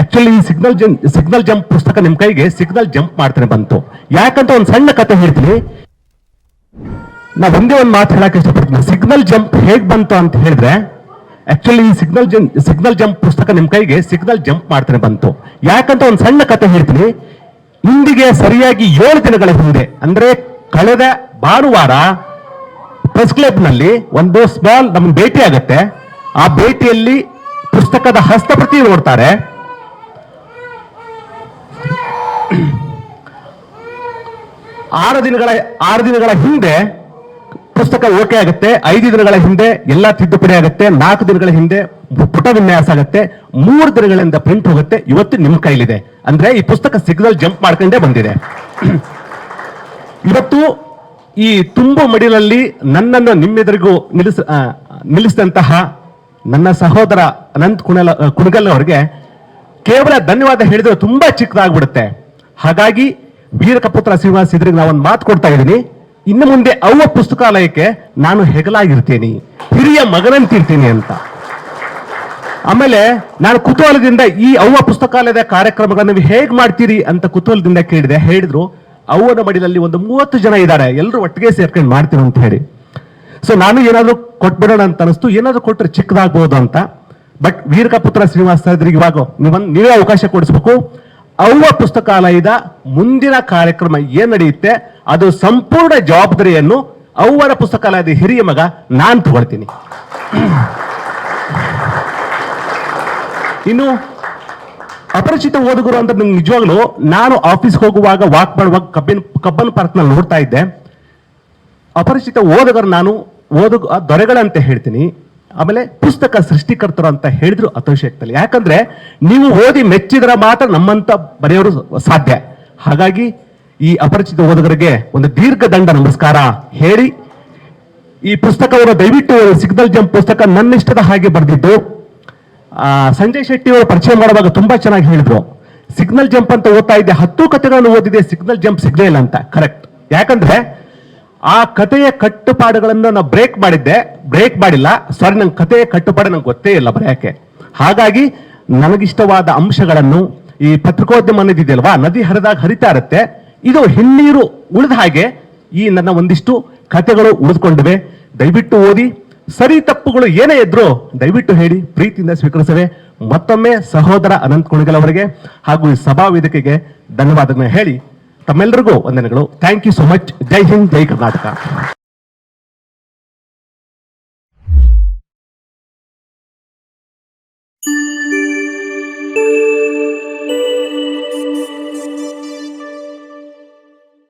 Actually ಈ signal jump signal jump ಪುಸ್ತಕ ನಿಮ್ಮ ಕೈಗೆ ಸಿಗ್ನಲ್ ಜಂಪ್ ಮಾಡ್ತಾನೆ ಬಂತು. ಯಾಕಂತ ಒಂದು ಸಣ್ಣ ಕತೆ ಹೇಳ್ತೀನಿ. ನಾ ಒಂದೇ ಒಂದು ಮಾತು ಹೇಳಕ್ಕೆ ಇಷ್ಟಪಡ್ತೀನಿ. ಸಿಗ್ನಲ್ ಜಂಪ್ ಹೇಗೆ ಬಂತು ಅಂತ ಹೇಳಿದ್ರೆ ಆಕ್ಚುಲಿ ಈ ಸಿಗ್ನಲ್ ಜಂ ಸಿಗ್ನಲ್ ಜಂಪ್ ಪುಸ್ತಕ ನಿಮ್ಮ ಕೈಗೆ ಸಿಗ್ನಲ್ ಜಂಪ್ ಮಾಡ್ತಾನೆ ಬಂತು. ಯಾಕಂತ ಒಂದು ಸಣ್ಣ ಕತೆ ಹೇಳ್ತೀನಿ. ಇಂದಿಗೆ ಸರಿಯಾಗಿ ಏಳು ದಿನಗಳ ಹಿಂದೆ, ಅಂದ್ರೆ ಕಳೆದ ಭಾನುವಾರ ಪ್ರೆಸ್ ಕ್ಲಬ್ನಲ್ಲಿ ಒಂದು ಸ್ಮಾಲ್ ನಮ್ಗೆ ಭೇಟಿ ಆಗತ್ತೆ. ಆ ಭೇಟಿಯಲ್ಲಿ ಪುಸ್ತಕದ ಹಸ್ತಪ್ರತಿ ನೋಡ್ತಾರೆ. ಆರು ದಿನಗಳ ಆರು ದಿನಗಳ ಹಿಂದೆ ಪುಸ್ತಕ ಓಕೆ ಆಗುತ್ತೆ, ಐದು ದಿನಗಳ ಹಿಂದೆ ಎಲ್ಲ ತಿದ್ದುಪಡಿ ಆಗುತ್ತೆ, ನಾಲ್ಕು ದಿನಗಳ ಹಿಂದೆ ಪುಟ ವಿನ್ಯಾಸ ಆಗುತ್ತೆ, ಮೂರು ದಿನಗಳಿಂದ ಪ್ರಿಂಟ್ ಹೋಗುತ್ತೆ, ಇವತ್ತು ನಿಮ್ಮ ಕೈಲಿದೆ. ಅಂದ್ರೆ ಈ ಪುಸ್ತಕ ಸಿಗ್ನಲ್ ಜಂಪ್ ಮಾಡ್ಕೊಂಡೇ ಬಂದಿದೆ. ಇವತ್ತು ಈ ತುಂಬು ಮಡಿಲಲ್ಲಿ ನನ್ನನ್ನು ನಿಮ್ಮೆದುರಿಗೂ ನಿಲ್ಲಿಸ ನಿಲ್ಲಿಸಿದಂತಹ ನನ್ನ ಸಹೋದರ ಅನಂತ್ ಕುಣಲ, ಕುಣಗಲ್ ಅವರಿಗೆ ಕೇವಲ ಧನ್ಯವಾದ ಹೇಳಿದ್ರೆ ತುಂಬಾ ಚಿಕ್ಕದಾಗ್ಬಿಡುತ್ತೆ. ಹಾಗಾಗಿ ವೀರಕಪುತ್ರ ಶ್ರೀನಿವಾಸ ನಾವು ಒಂದು ಮಾತು ಕೊಡ್ತಾ ಇದ್ದೀನಿ. ಇನ್ನು ಮುಂದೆ ಅವ್ವ ಪುಸ್ತಕಾಲಯಕ್ಕೆ ನಾನು ಹೆಗಲಾಗಿರ್ತೀನಿ. ಹಿರಿಯ ಮಗನಂತಿರ್ತೀನಿ ಅಂತ. ಆಮೇಲೆ ನಾನು ಕುತೂಹಲದಿಂದ ಈ ಅವ್ವ ಪುಸ್ತಕಾಲಯದ ಕಾರ್ಯಕ್ರಮಗಳನ್ನ ನೀವು ಹೇಗೆ ಮಾಡ್ತೀರಿ ಅಂತ ಕುತೂಹಲದಿಂದ ಕೇಳಿದೆ. ಹೇಳಿದ್ರು, ಅವ್ವನ ಮಡಿಲಲ್ಲಿ ಒಂದು ಮೂವತ್ತು ಜನ ಇದ್ದಾರೆ. ಎಲ್ಲರೂ ಒಟ್ಟಿಗೆ ಸೇರ್ಕೊಂಡು ಮಾಡ್ತೀವಿ ಅಂತ ಹೇಳಿ. ಸೊ ನಾನು ಏನಾದರೂ ಕೊಟ್ಬಿಡೋಣ ಅಂತ ಅನಿಸ್ತು. ಏನಾದರೂ ಕೊಟ್ಟರೆ ಚಿಕ್ಕದಾಗ್ಬೋದು ಅಂತ. ಬಟ್ ವೀರಕಪುತ್ರ ಶ್ರೀನಿವಾಸ ಇವಾಗ ನೀವೊಂದ್- ನೀವೇ ಅವಕಾಶ ಕೊಡಿಸ್ಬೇಕು. ಅವ್ವ ಪುಸ್ತಕಾಲಯದ ಮುಂದಿನ ಕಾರ್ಯಕ್ರಮ ಏನ್ ನಡೆಯುತ್ತೆ, ಅದು ಸಂಪೂರ್ಣ ಜವಾಬ್ದಾರಿಯನ್ನು ಅವ್ವರ ಪುಸ್ತಕಾಲಯದ ಹಿರಿಯ ಮಗ ನಾನು ತಗೊಳ್ತೀನಿ. ಇನ್ನು ಅಪರಿಚಿತ ಓದುಗರು ಅಂತ ನಂಗೆ ನಿಜವಾಗ್ಲು ನಾನು ಆಫೀಸ್ ಹೋಗುವಾಗ ವಾಕ್ ಮಾಡುವಾಗ ಕಬ್ಬಿನ, ಕಬ್ಬನ್ ಪಾರ್ಕ್ನಲ್ಲಿ ನೋಡ್ತಾ ಇದ್ದೆ. ಅಪರಿಚಿತ ಓದುಗರು ನಾನು ಓದು ದೊರೆಗಳಂತ ಹೇಳ್ತೀನಿ. ಆಮೇಲೆ ಪುಸ್ತಕ ಸೃಷ್ಟಿಕರ್ತರು ಅಂತ ಹೇಳಿದ್ರು ಅತಿಶಯಕ್ತಲ್ಲ ಯಾಕಂದ್ರೆ ನೀವು ಓದಿ ಮೆಚ್ಚಿದ್ರ ಮಾತ್ರ ನಮ್ಮಂತ ಬರೆಯೋರು ಸಾಧ್ಯ. ಹಾಗಾಗಿ ಈ ಅಪರಿಚಿತ ಓದುಗರಿಗೆ ಒಂದು ದೀರ್ಘ ದಂಡ ನಮಸ್ಕಾರ ಹೇಳಿ. ಈ ಪುಸ್ತಕವನ್ನು ದಯವಿಟ್ಟು ಸಿಗ್ನಲ್ ಜಂಪ್ ಪುಸ್ತಕ ನನ್ನ ಇಷ್ಟದ ಹಾಗೆ ಬರೆದಿದ್ದು. ಸಂಜಯ್ ಶೆಟ್ಟಿ ಅವರು ಪರಿಚಯ ಮಾಡುವಾಗ ತುಂಬಾ ಚೆನ್ನಾಗಿ ಹೇಳಿದ್ರು. ಸಿಗ್ನಲ್ ಜಂಪ್ ಅಂತ ಓದ್ತಾ ಇದ್ದೆ, ಹತ್ತು ಕಥೆಗಳನ್ನು ಓದಿದೆ, ಸಿಗ್ನಲ್ ಜಂಪ್ ಸಿಗ್ಲೇ ಇಲ್ಲ ಅಂತ. ಕರೆಕ್ಟ್. ಯಾಕಂದ್ರೆ ಆ ಕಥೆಯ ಕಟ್ಟುಪಾಡುಗಳನ್ನು ನಾನು ಬ್ರೇಕ್ ಮಾಡಿದ್ದೆ. ಬ್ರೇಕ್ ಮಾಡಿಲ್ಲ. ಸಾರಿ ನಂಗೆ ಕಥೆಯ ಕಟ್ಟುಪಾಡು ನಂಗೆ ಗೊತ್ತೇ ಇಲ್ಲ ಬರೆಯಕ್ಕೆ ಹಾಗಾಗಿ ನನಗಿಷ್ಟವಾದ ಅಂಶಗಳನ್ನು ಈ ಪತ್ರಿಕೋದ್ಯಮ ಅನ್ನೋದಿದೆಯಲ್ವಾ ನದಿ ಹರಿದಾಗ ಹರಿತಾ ಇರುತ್ತೆ. ಇದು ಹಿನ್ನೀರು ಉಳಿದ ಹಾಗೆ ಈ ನನ್ನ ಒಂದಿಷ್ಟು ಕಥೆಗಳು ಉಳಿದುಕೊಂಡಿವೆ. ದಯವಿಟ್ಟು ಓದಿ. ಸರಿ ತಪ್ಪುಗಳು ಏನೇ ಇದ್ರು ದಯವಿಟ್ಟು ಹೇಳಿ. ಪ್ರೀತಿಯಿಂದ ಸ್ವೀಕರಿಸವೆ. ಮತ್ತೊಮ್ಮೆ ಸಹೋದರ ಅನಂತ್ ಕುಣಿಗಲ್ ಅವರಿಗೆ ಹಾಗೂ ಈ ಸಭಾ ವೇದಿಕೆಗೆ ಧನ್ಯವಾದಗಳನ್ನ ಹೇಳಿ. ತಮ್ಮೆಲ್ಲರಿಗೂ ವಂದನೆಗಳು. ಥ್ಯಾಂಕ್ ಯು ಸೊ ಮಚ್ ಜೈ ಹಿಂದ್ ಜೈ ಕರ್ನಾಟಕ.